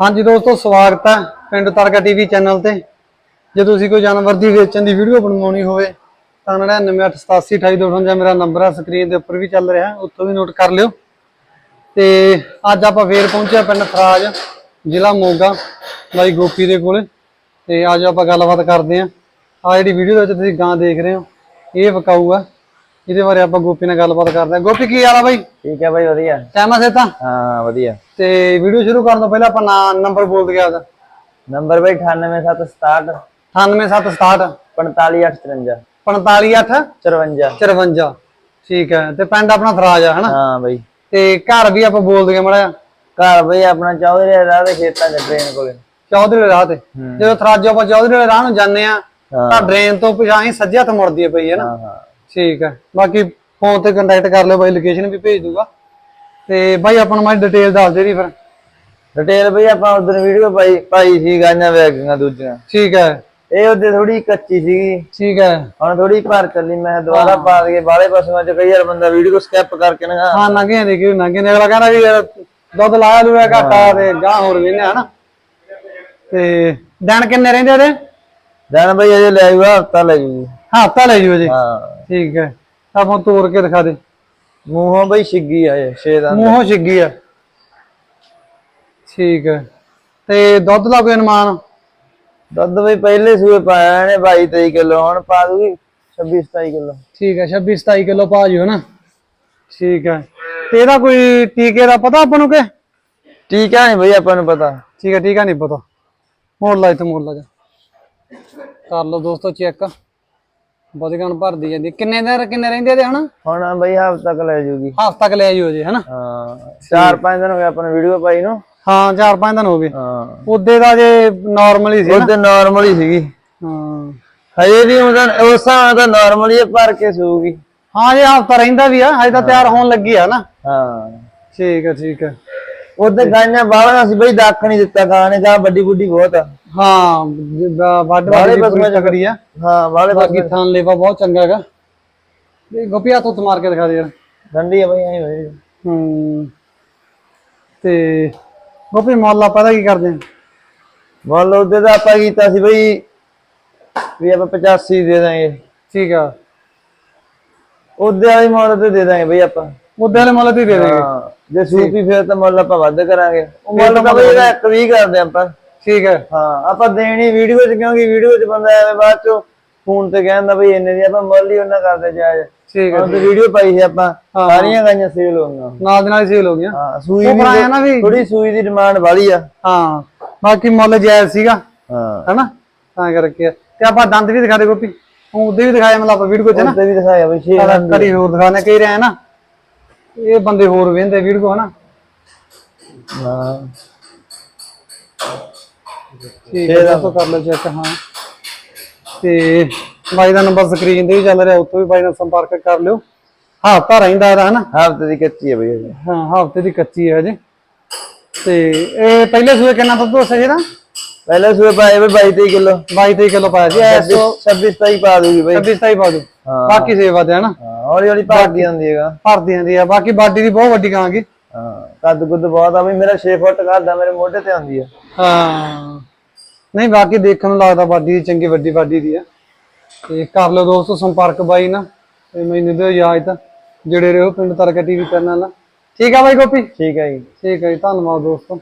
ਹਾਂਜੀ ਦੋਸਤੋ, ਸਵਾਗਤ ਹੈ ਪਿੰਡ ਤਰਕਾ ਟੀਵੀ ਚੈਨਲ ਤੇ। ਜੇ ਤੁਸੀਂ ਕੋਈ ਜਾਨਵਰ ਦੀ ਵੇਚਣ ਦੀ ਵੀਡੀਓ ਬਣਵਾਉਣੀ ਹੋਵੇ, ਤਾਂ 9988828258 ਮੇਰਾ ਨੰਬਰ ਹੈ ਸਕਰੀਨ ਦੇ ਉੱਪਰ ਵੀ ਚੱਲ ਰਿਹਾ, ਉੱਥੋਂ ਵੀ ਨੋਟ ਕਰ ਲਿਓ। ਤੇ ਅੱਜ ਆਪਾਂ ਫੇਰ ਪਹੁੰਚਿਆ ਪਿੰਡ ਫਰਾਜ ਜ਼ਿਲ੍ਹਾ ਮੋਗਾ, ਬਾਈ ਗੋਪੀ ਦੇ ਕੋਲੇ। ਤੇ ਅੱਜ ਆਪਾਂ ਗੱਲਬਾਤ ਕਰਦੇ ਆਂ ਆ ਜਿਹੜੀ ਵੀਡੀਓ ਦੇ ਵਿੱਚ ਤੁਸੀਂ ਗਾਂ ਦੇਖ ਰਹੇ ਹੋ, ਇਹ ਵਿਕਾਊ ਆ। ਇਹਦੇ ਬਾਰੇ ਆਪਾਂ ਗੋਪੀ ਨਾਲ ਗੱਲਬਾਤ ਕਰਦੇ ਆਂ ਗੋਪੀ ਕੀ ਹਾਲ ਆ ਬਾਈ? ਠੀਕ ਹੈ ਬਾਈ ਵਧੀਆ। ਟਾਈਮ ਆ ਸੇ ਤਾਂ ਹਾਂ ਵਧੀਆ। ਤੇ ਵੀਡੀਓ ਸ਼ੁਰੂ ਕਰਨ ਤੋਂ ਪਹਿਲਾਂ ਆਪਾਂ ਨੰਬਰ ਬੋਲ ਦਿਆ ਉਹਦਾ ਨੰਬਰ ਬਾਈ 98767 98767 45853 458 54 54 ਠੀਕ ਹੈ ਤੇ ਪਿੰਡ ਆਪਣਾ ਥਰਾਜ ਆ ਹਨਾ? ਹਾਂ ਬਾਈ। ਤੇ ਘਰ ਵੀ ਆਪਾਂ ਬੋਲ ਦਈਏ ਮੜਾ ਘਰ ਬਈ ਆਪਣਾ ਚੌਧਰੀ ਰਾਹ ਦੇ ਖੇਤਾਂ ਚ ਟ੍ਰੇਨ ਕੋਲੇ। ਚੌਧਰੀ ਰਾਹ ਤੇ? ਜਦੋਂ ਥਰਾਜੋਂ ਆਪਾਂ ਚੌਧਰੀ ਰਾਹ ਨੂੰ ਜਾਂਦੇ ਆ ਹਾਂ ਤਾਂ ਡਰੇਨ ਤੋਂ ਪਿਛਾਂ ਹੀ ਸੱਜਿਆ ਤੋਂ ਮੁੜਦੀ ਹੈ ਪਈ ਹੈ ਨਾ? ਹਾਂ ਹਾਂ। ਠੀਕ ਹੈ ਬਾਕੀ ਫੋਨ ਤੇ ਕੰਟੈਕਟ ਕਰ ਲਿਓ ਬਾਈ ਲੋਕੇਸ਼ਨ ਵੀ ਭੇਜ ਦੂਗਾ। ਤੇ ਬਾਈ ਆਪਾਂ ਨੂੰ ਮਾੜੀ ਡਿਟੇਲ ਦੱਸ ਦੇ ਦੀ ਫਿਰ। ਡਿਟੇਲ ਬਈ ਆਪਾਂ ਉਧਰ ਵੀਡੀਓ ਪਾਈ ਪਾਈ ਸੀ ਗਾਈਆਂ ਵੇਗੀਆਂ ਦੂਜੀਆਂ। ਠੀਕ ਹੈ ਇਹ ਉਹਦੇ ਥੋੜੀ ਕੱਚੀ ਸੀਗੀ। ਠੀਕ ਹੈ ਹੁਣ ਥੋੜੀ ਭਰ ਚੱਲੀ ਮੈਂ ਦੁਬਾਰਾ ਪਾ ਦਈਏ ਬਾਹਲੇ ਪਸ਼ੂਆਂ ਚ ਕਈ ਵਾਰ ਬੰਦਾ ਵੀਡੀਓ ਸਕਿਪ ਕਰਕੇ ਨਾ। ਹਾਂ ਨੰਗੇ ਦੇਖੀ ਨੰਗੇ ਨੇ ਅਗਲਾ ਕਹਿੰਦਾ ਵੀ ਯਾਰ ਦੁੱਧ ਲਾਇਆ ਲੂਆ ਘਾਟਾ ਤੇ ਗਾਂ ਹੋਰ ਵੀ ਨੇ ਹਨਾ। ਤੇ ਦਿਨ ਕਿੰਨੇ ਰਹਿੰਦੇ ਇਹਦੇ ਜਾਨ ਬਈ ਅਜੇ ਲੈ ਆਊਗਾ ਹਫਤਾ ਲੈ ਜੂਗੀ। ਹਫਤਾ ਲੈ ਜੂ ਜੀ ਹਾਂ। ਠੀਕ ਹੈ। ਆਪਾਂ ਤੋੜ ਕੇ ਦਿਖਾ ਦੇ। ਮੂੰਹੋਂ ਬਈ ਛਿੱਗੀ ਆਏ ਛੇ ਦਾ ਮੂੰਹੋਂ ਛਿੱਗੀ ਆ। ਠੀਕ ਹੈ। ਤੇ ਦੁੱਧ ਦਾ ਕੋਈ ਅਨੁਮਾਨ? ਦੁੱਧ ਬਈ ਪਹਿਲੇ ਸੂਏ ਪਾਇਆ ਇਹਨੇ 22 23 ਕਿਲੋ ਹੁਣ ਪਾ ਦੂਗੀ 26 27 ਕਿਲੋ। ਠੀਕ ਹੈ 26 27 ਕਿਲੋ ਪਾ ਜਿਓ ਨਾ। ਠੀਕ ਹੈ। ਤੇ ਇਹਦਾ ਕੋਈ ਟੀਕੇ ਦਾ ਪਤਾ ਆਪਾਂ ਨੂੰ ਕਿ? ਠੀਕ ਹੈ ਨਹੀਂ ਬਈ ਆਪਾਂ ਨੂੰ ਪਤਾ। ਠੀਕ ਹੈ ਠੀਕ ਹੈ ਨਹੀਂ ਪਤਾ। ਮੋੜ ਲਾ ਇੱਥੇ ਮੋੜ ਲਾ ਜਾ। ਕਰ ਲਓ ਦੋਸਤੋ ਚੈੱਕ। ਵਧਗਣ ਭਰਦੀ ਜਾਂਦੀ ਕਿੰਨੇ ਦਿਨ ਕਿੰਨੇ ਰਹਿੰਦੇ ਇਹਦੇ ਹੁਣ ਹੁਣ ਬਈ ਹਫ਼ਤਾ ਤੱਕ ਲੈ ਜੂਗੀ। ਹਫ਼ਤਾ ਤੱਕ ਲੈ ਆਇਓ ਜੀ ਹਨਾ? ਹਾਂ ਚਾਰ ਪੰਜ ਦਿਨ ਹੋ ਗਏ ਆਪਾਂ ਨੂੰ ਵੀਡੀਓ ਪਾਈ ਨੂੰ। ਹਾਂ ਚਾਰ ਪੰਜ ਦਿਨ ਹੋ ਗਏ। ਹਾਂ। ਉਹਦੇ ਦਾ ਜੇ ਨਾਰਮਲ ਹੀ ਸੀ ਨਾ ਉਹਦੇ ਨਾਰਮਲ ਹੀ ਸੀਗੀ। ਹਾਂ। ਹਜੇ ਵੀ ਉਹਦਾ ਉਸ ਨਾਲ ਨਾਰਮਲ ਹੀ ਆ, ਭਰ ਕੇ ਸੂਗੀ। ਹਾਂ ਜੇ ਹਫ਼ਤਾ ਰਹਿੰਦਾ ਵੀ ਆ ਹਜੇ ਤਾਂ ਤਿਆਰ ਹੋਣ ਲੱਗੀ ਆ ਨਾ ਹਾਂ। ਠੀਕ ਹੈ ਠੀਕ ਹੈ ਉਹਦੇ ਗਾਈਆਂ ਬਾਹਲਾ ਸੀ ਬਈ ਦੱਖ ਨਹੀਂ ਦਿੱਤਾ ਗਾਂ ਨੇ ਗਾਂ ਵੱਡੀ ਬੁੱਢੀ ਬਹੁਤ ਆ। ਹਾਂ ਵੱਡ ਵਾਲੀ ਚ ਚੱਕਰੀ ਆ। ਹਾਂ ਬਾਹਲੇ ਬਾਕੀ ਥਾਂ ਲੇਵਾ ਬਹੁਤ ਚੰਗਾ ਹੈਗਾ। ਤੇ ਗੋਪੀ ਹੱਥ ਉੱਤ ਮਾਰ ਕੇ ਦਿਖਾ ਦੇ ਯਾਰ। ਠੰਡੀ ਆ ਬਈ ਐਂ ਹੋਈ ਹੂੰ। ਤੇ ਗੋਪੀ ਮੁੱਲ ਆਪਾਂ ਦਾ ਕੀ ਕਰਦੇ ਆ? ਮੰਨ ਲਓ ਉਹਦੇ ਦਾ ਆਪਾਂ ਕੀਤਾ ਸੀ ਬਈ ਵੀ ਆਪਾਂ 85 ਦੇ ਦਾਂਗੇ। ਠੀਕ ਆ। ਉਹਦੇ ਵਾਲੀ ਮੁੱਲ ਤੇ ਦੇ ਦਾਂਗੇ ਬਈ ਆਪਾਂ। ਉਹਦੇ ਵਾਲੇ ਮੁੱਲ ਤੇ ਹੀ ਦੇ ਦੇਗੇ। ਹਾਂ ਜੇ ਸੂਪੀ ਫਿਰ ਤਾਂ ਮੁੱਲ ਆਪਾਂ ਵੱਧ ਕਰਾਂਗੇ। ਉਹ ਮੁੱਲ ਤਾਂ ਬਈ ਇਹਦਾ 120 ਕਰਦੇ ਆਪਾਂ। ਠੀਕ ਹੈ। ਹਾਂ ਆਪਾਂ ਦੇਣੀ ਵੀਡੀਓ 'ਚ ਕਿਉਂਕਿ ਵੀਡੀਓ 'ਚ ਬੰਦਾ ਐਵੇਂ ਬਾਅਦ 'ਚੋਂ ਫੋਨ ਤੇ ਕਹਿੰਦਾ ਬਈ ਇੰਨੇ ਦੀ ਆਪਾਂ ਮੁੱਲ ਹੀ ਉਹਨਾਂ ਕਰਦੇ ਜਾਇਜ਼। ਠੀਕ ਹੈ ਹੁਣ ਤੇ ਵੀਡੀਓ ਪਾਈ ਸੀ ਆਪਾਂ ਸਾਰੀਆਂ ਗਾਈਆਂ ਸੇਲ ਹੋ ਗਈਆਂ ਨਾਲ ਦੇ ਨਾਲ ਸੇਲ ਹੋ ਗਿਆ ਹਾਂ ਸੂਈ ਉਹ ਵੀ ਬਣਾਇਆ ਨਾ ਵੀ। ਥੋੜੀ ਸੂਈ ਦੀ ਡਿਮਾਂਡ ਵਾਲੀ ਆ। ਹਾਂ ਬਾਕੀ ਮੁੱਲ ਜਾਇਜ਼ ਸੀਗਾ। ਹਾਂ। ਹੈਨਾ? ਤਾਂ ਕਰਕੇ ਤੇ ਆਪਾਂ ਦੰਦ ਵੀ ਦਿਖਾ ਦੇ ਗੋਪੀ। ਉਹ ਉਹਦੇ ਵੀ ਦਿਖਾਇਆ ਮਤਲਬ ਆਪਾਂ ਵੀਡੀਓ 'ਚ ਨਾ ਤੇ ਵੀ ਦਿਖਾਇਆ ਬਈ ਛੇ ਕੜੀ ਹੋਰ ਦਿਖਾਣੇ ਕਈ ਰਹੇ ਨਾ। ਇਹ ਬੰਦੇ ਹੋਰ ਵੇਂਦੇ ਵੀਡੀਓ ਹਨਾ? ਹਾਂ। ਠੀਕ ਹੈ ਦੱਸੋ ਕਰ ਲਓ ਚੈੱਕ ਹਾਂ। ਤੇ ਬਾਈ ਦਾ ਨੰਬਰ ਸਕਰੀਨ ਤੇ ਵੀ ਚੱਲ ਰਿਹਾ ਉੱਥੋਂ ਵੀ ਬਾਈ ਨਾਲ ਸੰਪਰਕ ਕਰ ਲਿਓ। ਹਫ਼ਤਾ ਰਹਿੰਦਾ ਇਹਦਾ ਹਨਾ? ਹਫ਼ਤੇ ਦੀ ਕੱਚੀ ਹੈ ਬਈ ਹਾਂ ਹਫ਼ਤੇ ਦੀ ਕੱਚੀ ਹੈ ਅਜੇ ਤੇ ਇਹ ਪਹਿਲੇ ਸੂਏ ਕਿੰਨਾ ਦੁੱਧ ਦੱਸਿਆ ਜੀ ਨਾ ਪਹਿਲੇ ਸੂਏ ਪਾਏ ਬਈ 22 23 ਕਿਲੋ। 22 23 ਕਿਲੋ ਪਾਇਆ ਸੀ ਐ 26 27 ਪਾ ਦੂਗੀ ਬਈ। 26 27 ਪਾ ਹਾਂ। ਬਾਕੀ ਸੇਵਾ ਤੇ ਹਨਾ? ਹੌਲੀ ਹੌਲੀ ਭਰਦੀ ਹੁੰਦੀ ਹੈਗਾ। ਭਰਦੀ ਜਾਂਦੀ ਆ ਬਾਕੀ ਬਾਡੀ ਦੀ ਬਹੁਤ ਵੱਡੀ ਗਾਂਗੀ ਹਾਂ ਕੱਦ ਕੁੱਦ ਬਹੁਤ ਆ ਬਈ। ਮੇਰਾ 6 ਫੁੱਟ ਕੱਦ ਆ ਮੇਰੇ ਮੋਢੇ ਤੇ ਆਉਂਦੀ ਆ। ਹਾਂ। ਨਹੀਂ ਬਾਕੀ ਦੇਖਣ ਨੂੰ ਲੱਗਦਾ ਬਾਡੀ ਦੀ ਚੰਗੀ ਵੱਡੀ ਬਾਡੀ ਦੀ ਆ। ਤੇ ਕਰ ਲਓ ਦੋਸਤੋ ਸੰਪਰਕ ਬਾਈ ਨਾ ਤੇ ਮੈਨੂੰ ਦਿਓ ਇਜਾਜ਼ਤ ਜਿਹੜੇ ਰਹੋ ਪਿੰਡ ਤਰਕਾ ਟੀਵੀ ਚੈਨਲ ਨਾਲ। ਠੀਕ ਆ ਬਾਈ ਗੋਪੀ? ਠੀਕ ਹੈ ਜੀ। ਠੀਕ ਹੈ ਜੀ ਧੰਨਵਾਦ ਦੋਸਤੋ।